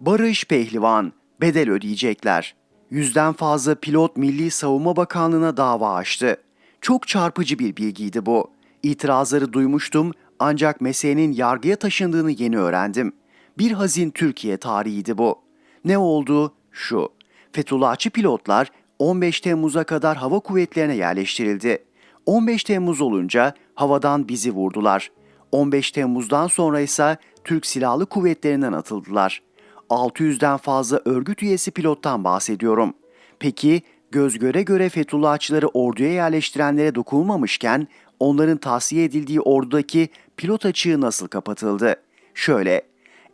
Barış Pehlivan, bedel ödeyecekler. Yüzden fazla pilot Milli Savunma Bakanlığı'na dava açtı. Çok çarpıcı bir bilgiydi bu. İtirazları duymuştum ancak meselenin yargıya taşındığını yeni öğrendim. Bir hazin Türkiye tarihiydi bu. Ne oldu? Şu. Fethullahçı pilotlar 15 Temmuz'a kadar hava kuvvetlerine yerleştirildi. 15 Temmuz olunca havadan bizi vurdular. 15 Temmuz'dan sonra ise Türk Silahlı Kuvvetleri'nden atıldılar. 600'den fazla örgüt üyesi pilottan bahsediyorum. Peki göz göre göre Fethullahçıları orduya yerleştirenlere dokunulmamışken onların tahsiye edildiği ordudaki pilot açığı nasıl kapatıldı? Şöyle,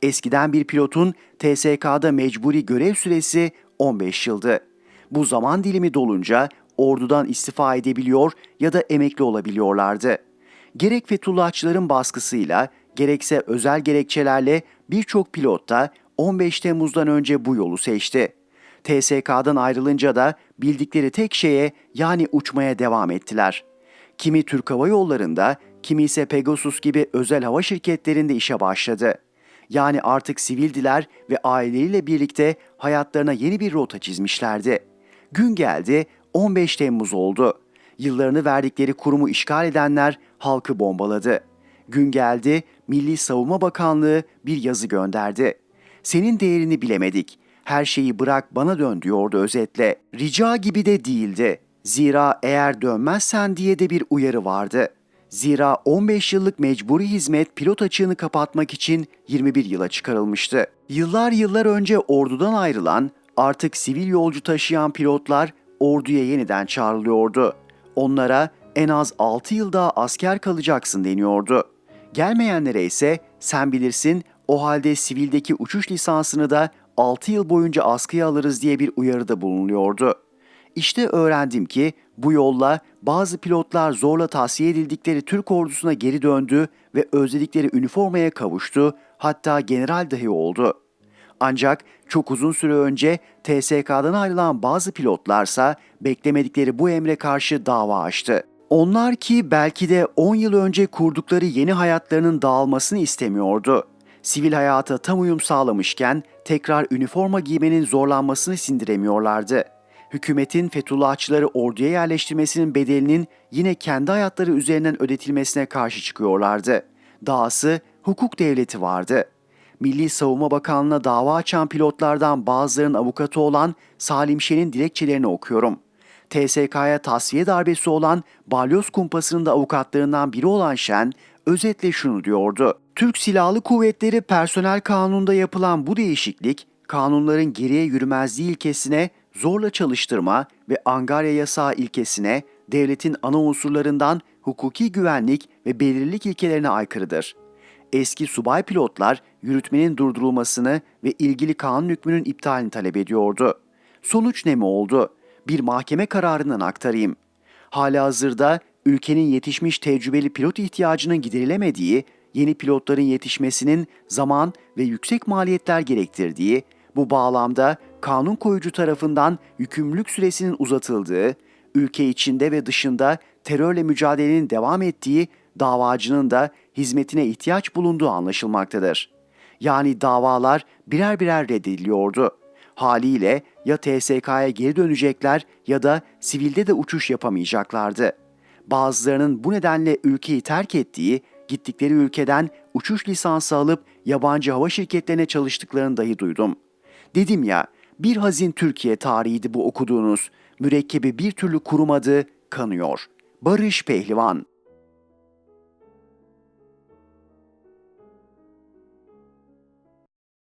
eskiden bir pilotun TSK'da mecburi görev süresi 15 yıldı. Bu zaman dilimi dolunca ordudan istifa edebiliyor ya da emekli olabiliyorlardı. Gerek Fethullahçıların baskısıyla gerekse özel gerekçelerle birçok pilot da 15 Temmuz'dan önce bu yolu seçti. TSK'dan ayrılınca da bildikleri tek şeye yani uçmaya devam ettiler. Kimi Türk Hava Yolları'nda, kimi ise Pegasus gibi özel hava şirketlerinde işe başladı. Yani artık sivildiler ve aileleriyle birlikte hayatlarına yeni bir rota çizmişlerdi. Gün geldi, 15 Temmuz oldu. Yıllarını verdikleri kurumu işgal edenler halkı bombaladı. Gün geldi, Milli Savunma Bakanlığı bir yazı gönderdi. Senin değerini bilemedik. Her şeyi bırak bana dön diyordu özetle. Rica gibi de değildi. Zira eğer dönmezsen diye de bir uyarı vardı. Zira 15 yıllık mecburi hizmet pilot açığını kapatmak için 21 yıla çıkarılmıştı. Yıllar yıllar önce ordudan ayrılan, artık sivil yolcu taşıyan pilotlar orduya yeniden çağrılıyordu. Onlara en az 6 yıl daha asker kalacaksın deniyordu. Gelmeyenlere ise sen bilirsin o halde sivildeki uçuş lisansını da 6 yıl boyunca askıya alırız diye bir uyarıda bulunuyordu. İşte öğrendim ki bu yolla bazı pilotlar zorla tahsiye edildikleri Türk ordusuna geri döndü ve özledikleri üniformaya kavuştu, hatta general dahi oldu. Ancak çok uzun süre önce TSK'dan ayrılan bazı pilotlarsa beklemedikleri bu emre karşı dava açtı. Onlar ki belki de 10 yıl önce kurdukları yeni hayatlarının dağılmasını istemiyordu. Sivil hayata tam uyum sağlamışken tekrar üniforma giymenin zorlanmasını sindiremiyorlardı. Hükümetin Fethullahçıları orduya yerleştirmesinin bedelinin yine kendi hayatları üzerinden ödetilmesine karşı çıkıyorlardı. Dahası hukuk devleti vardı. Milli Savunma Bakanlığı'na dava açan pilotlardan bazılarının avukatı olan Salim Şen'in dilekçelerini okuyorum. TSK'ya tasfiye darbesi olan Balyoz Kumpası'nın da avukatlarından biri olan Şen, özetle şunu diyordu. Türk Silahlı Kuvvetleri Personel Kanunu'nda yapılan bu değişiklik, kanunların geriye yürümezliği ilkesine, zorla çalıştırma ve angarya yasağı ilkesine, devletin ana unsurlarından hukuki güvenlik ve belirlilik ilkelerine aykırıdır. Eski subay pilotlar yürütmenin durdurulmasını ve ilgili kanun hükmünün iptalini talep ediyordu. Sonuç ne mi oldu? Bir mahkeme kararından aktarayım. Hala hazırda ülkenin yetişmiş tecrübeli pilot ihtiyacının giderilemediği, yeni pilotların yetişmesinin zaman ve yüksek maliyetler gerektirdiği, bu bağlamda kanun koyucu tarafından yükümlülük süresinin uzatıldığı, ülke içinde ve dışında terörle mücadelenin devam ettiği, davacının da hizmetine ihtiyaç bulunduğu anlaşılmaktadır. Yani davalar birer birer reddediliyordu. Haliyle ya TSK'ya geri dönecekler ya da sivilde de uçuş yapamayacaklardı. Bazılarının bu nedenle ülkeyi terk ettiği, gittikleri ülkeden uçuş lisansı alıp yabancı hava şirketlerine çalıştıklarını dahi duydum. Dedim ya, bir hazin Türkiye tarihiydi bu okuduğunuz. Mürekkebi bir türlü kurumadı, kanıyor. Barış Pehlivan